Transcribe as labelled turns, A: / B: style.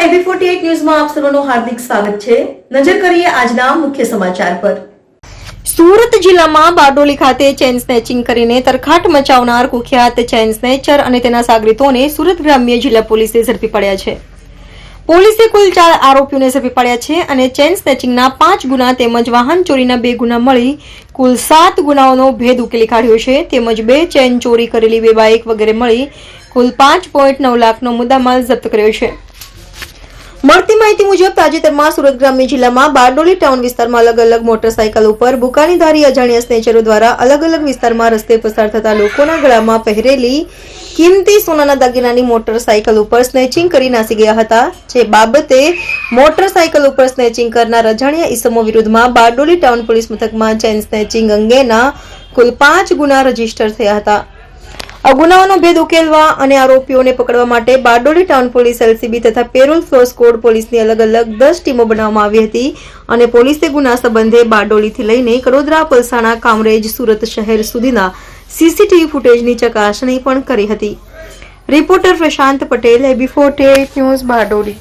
A: Forty ન્યૂઝમાં આપ સર્વનું હાર્દિક સ્વાગત છે. નજર કરીએ આજના મુખ્ય સમાચાર પર. સુરત જિલ્લામાં બારડોલી ખાતે ચેન સ્નેચિંગ કરીને તરખાટ મચાવનાર કુખ્યાત ચેન સ્નેચર અને તેના સાગરીતોને સુરત ગ્રામ્ય જિલ્લા પોલીસે ઝડપી પડ્યા છે. પોલીસે કુલ ચાર આરોપીઓને ઝડપી પડ્યા છે અને ચેન સ્નેચિંગના પાંચ ગુના તેમજ વાહન ચોરીના બે ગુના મળી કુલ સાત ગુનાઓનો ભેદ ઉકેલી કાઢ્યો છે. તેમજ બે ચેન ચોરી કરેલી બે બાઇક વગેરે મળી કુલ પાંચ પોઈન્ટ નવ લાખનો મુદ્દામાલ જપ્ત કર્યો છે. મળતી માહિતી મુજબ તાજેતરમાં સુરત ગ્રામ્ય જિલ્લામાં બારડોલી ટાઉન વિસ્તારમાં અલગ અલગ મોટરસાયકલ ઉપર બુકાનીધારી અજાણ્યા સ્નેચરો દ્વારા અલગ અલગ વિસ્તારમાં રસ્તે પસાર થતા લોકોના ગળામાં પહેરેલી કિંમતી સોનાના દાગીનાની મોટરસાયકલ ઉપર સ્નેચિંગ કરી નાસી ગયા હતા, જે બાબતે મોટરસાયકલ ઉપર સ્નેચિંગ કરનાર અજાણ્યા ઇસમો વિરુદ્ધમાં બારડોલી ટાઉન પોલીસ મથકમાં ચેન સ્નેચિંગ અંગેના કુલ પાંચ ગુના રજિસ્ટર થયા હતા. ગુનાઓનો ભેદ ઉકેલવા અને આરોપીઓને પકડવા માટે બારડોલી ટાઉન પોલીસ એલસીબી તથા પેરોલ ફોર્સ કોડ પોલીસની અલગ અલગ દસ ટીમો બનાવવામાં આવી હતી અને પોલીસે ગુના સંબંધે બારડોલીથી લઈને કડોદરા, પલસાણા, કામરેજ, સુરત શહેર સુધીના સીસીટીવી ફૂટેજની ચકાસણી પણ કરી હતી. Reporter Prashant Patel, A B forty news Bardoli.